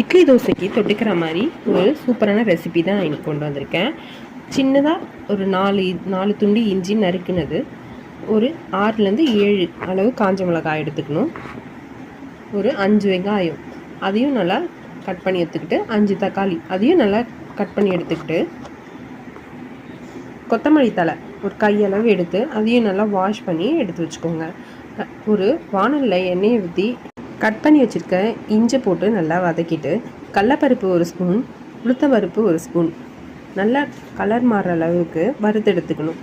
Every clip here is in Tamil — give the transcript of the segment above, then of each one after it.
இட்லி தோசைக்கு தொட்டுக்கிற மாதிரி ஒரு சூப்பரான ரெசிபி தான் இன்னைக்கு கொண்டு வந்திருக்கேன். சின்னதாக ஒரு நாலு நாலு துண்டு இஞ்சி நறுக்குனது. ஒரு ஆறுலேருந்து ஏழு அளவு காஞ்ச மிளகாய் எடுத்துக்கணும். ஒரு அஞ்சு வெங்காயம். அதையும் நல்லா கட் பண்ணி எடுத்துக்கிட்டு அஞ்சு தக்காளி. அதையும் நல்லா கட் பண்ணி எடுத்துக்கிட்டு கொத்தமல்லி தழை ஒரு கையளவு எடுத்து அதையும் நல்லா வாஷ் பண்ணி எடுத்து வச்சுக்கோங்க. ஒரு வானலில் எண்ணெயை ஊற்றி கட் பண்ணி வச்சுருக்க இஞ்சி போட்டு நல்லா வதக்கிட்டு கடலப்பருப்பு ஒரு ஸ்பூன் உளுத்தம்பருப்பு ஒரு ஸ்பூன் நல்லா கலர் மாறுற அளவுக்கு வறுத்து எடுத்துக்கணும்.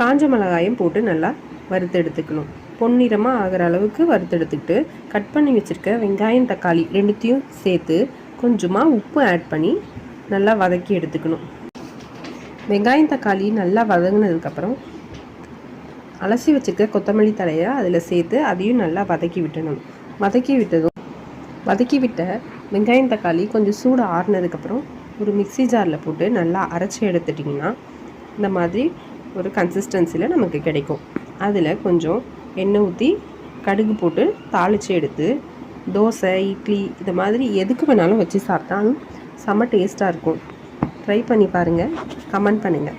காஞ்ச மிளகாயும் போட்டு நல்லா வறுத்து எடுத்துக்கணும். பொன்னிறமாக ஆகிற அளவுக்கு வறுத்தெடுத்துக்கிட்டு கட் பண்ணி வச்சுருக்க வெங்காயம் தக்காளி ரெண்டுத்தையும் சேர்த்து கொஞ்சமாக உப்பு ஆட் பண்ணி நல்லா வதக்கி எடுத்துக்கணும். வெங்காயம் தக்காளி நல்லா வதங்கினதுக்கப்புறம் அலசி வச்சுருக்க கொத்தமல்லி தழையை அதில் சேர்த்து அதையும் நல்லா வதக்கி விட்டணும். வதக்கி விட்டதும் வதக்கி விட்ட வெங்காயம் தக்காளி கொஞ்சம் சூடு ஆறுனதுக்கப்புறம் ஒரு மிக்ஸி ஜாரில் போட்டு நல்லா அரைச்சி எடுத்துட்டிங்கன்னா இந்த மாதிரி ஒரு கன்சிஸ்டன்சியில் நமக்கு கிடைக்கும். அதில் கொஞ்சம் எண்ணெய் ஊற்றி கடுகு போட்டு தாளித்து எடுத்து தோசை இட்லி இது மாதிரி எதுக்கு வேணாலும் வச்சு சாப்பிட்டாலும் செம்ம டேஸ்ட்டாக இருக்கும். ட்ரை பண்ணி பாருங்கள் கமெண்ட் பண்ணுங்கள்